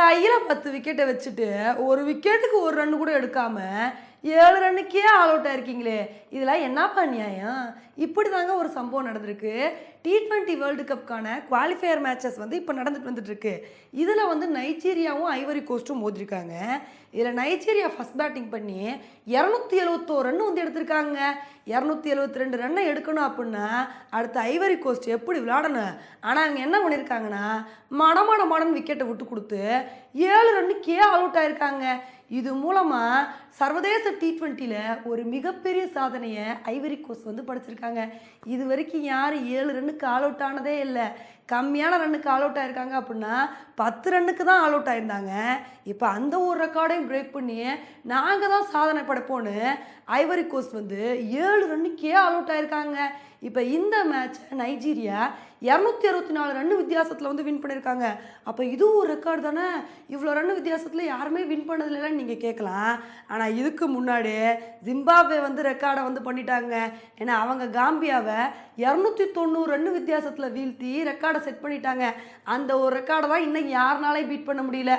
கையில் பத்து விக்கெட்டை வச்சுட்டு ஒரு விக்கெட்டுக்கு ஒரு ரன் கூட எடுக்காமல் ஏழு ரன்னுக்கே ஆல் அவுட் ஆயிருக்கீங்களே. இதெல்லாம் என்னப்பா நியாயம்? இப்படி தாங்க ஒரு சம்பவம் நடந்திருக்கு. டி ட்வெண்ட்டி வேர்ல்டு கப்க்கான குவாலிஃபயர் மேட்சஸ் வந்து இப்போ நடந்துட்டு வந்துட்டுருக்கு. இதில் வந்து நைஜீரியாவும் ஐவரி கோஸ்ட்டும் மோதிருக்காங்க. இதில் நைஜீரியா ஃபஸ்ட் பேட்டிங் பண்ணி இரநூத்தி எழுவத்தோரு ரன் வந்து எடுத்திருக்காங்க. இரநூத்தி எழுவத்தி ரெண்டு ரன்னை எடுக்கணும் அப்படின்னா அடுத்த ஐவரி கோஸ்ட் எப்படி விளாடணும்? ஆனால் அங்கே என்ன பண்ணியிருக்காங்கன்னா மடமட மடன் விக்கெட்டை விட்டு கொடுத்து ஏழு ரன்னுக்கே ஆல் அவுட் ஆயிருக்காங்க. இது மூலமாக சர்வதேச டி ட்வெண்ட்டியில் ஒரு மிகப்பெரிய சாதனையை ஐவரி கோஸ்ட் வந்து படிச்சிருக்காங்க. இது வரைக்கும் யார் ஏழு ரன்னுக்கு ஆல் அவுட் ஆனதே இல்லை. கம்மியான ரன்னுக்கு ஆல் அவுட் ஆயிருக்காங்க அப்படின்னா பத்து ரன்னுக்கு தான் ஆல் அவுட் ஆயிருந்தாங்க. இப்போ அந்த ஒரு ரெக்கார்டையும் பிரேக் பண்ணி நாங்கள் தான் சாதனை படைப்போன்னு ஐவரி கோஸ்ட் வந்து ஏழு ரன்னுக்கே ஆல் அவுட் ஆயிருக்காங்க. இப்போ இந்த மேட்சை நைஜீரியா இரநூத்தி அறுபத்தி நாலு ரன் வித்தியாசத்தில் வந்து வின் பண்ணியிருக்காங்க அப்போ இதுவும் ஒரு ரெக்கார்டு தானே? இவ்வளோ ரன் வித்தியாசத்தில் யாருமே வின் பண்ணதில்லன்னு நீங்கள் கேட்கலாம் ஆனால் இதுக்கு முன்னாடி ஜிம்பாப்வே வந்து ரெக்கார்டை வந்து பண்ணிட்டாங்க. ஏன்னா அவங்க காம்பியாவை இரநூத்தி தொண்ணூறு ரன் வித்தியாசத்தில் வீழ்த்தி ரெக்கார்டை செட் பண்ணிட்டாங்க. அந்த ஒரு ரெக்கார்டை தான் இன்னைக்கு யாருனாலையும் பீட் பண்ண முடியல.